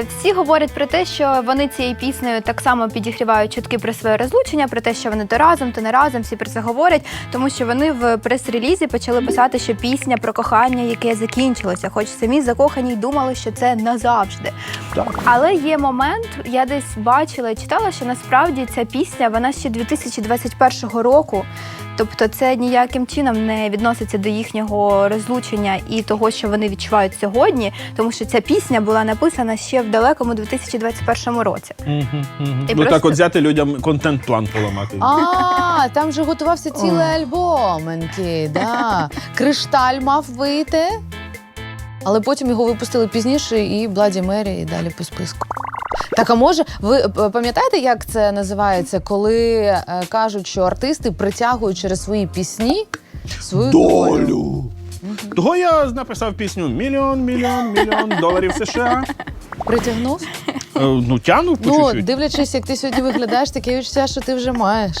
Всі говорять про те, що вони цією піснею так само підігрівають чутки про своє розлучення, про те, що вони то разом, то не разом. Всі про це говорять, тому що вони в прес-релізі почали писати, що пісня про кохання, яке закінчилося, хоч самі закохані й думали, що це назавжди. Так. Але є момент, я десь бачила і читала, що насправді ця пісня вона ще 2021 року. Тобто це ніяким чином не відноситься до їхнього розлучення і того, що вони відчувають сьогодні, тому що ця пісня була написана ще в далекому 2021 році. І Ну так просто- от взяти людям контент-план поламати. А, там же готувався цілий альбом. Енкі, да. Кришталь мав вийти, але потім його випустили пізніше і Бладі Мері, і далі по списку. Так, а може, ви е, пам'ятаєте, як це називається, коли е, кажуть, що артисти притягують через свої пісні свою долю? Долю. Того я написав пісню Мільйон, мільйон, мільйон доларів США. Притягнув? Е, Ну, тянув по Ну, чуть-чуть. дивлячись, як ти сьогодні виглядаєш, таке відчуття, що ти вже маєш.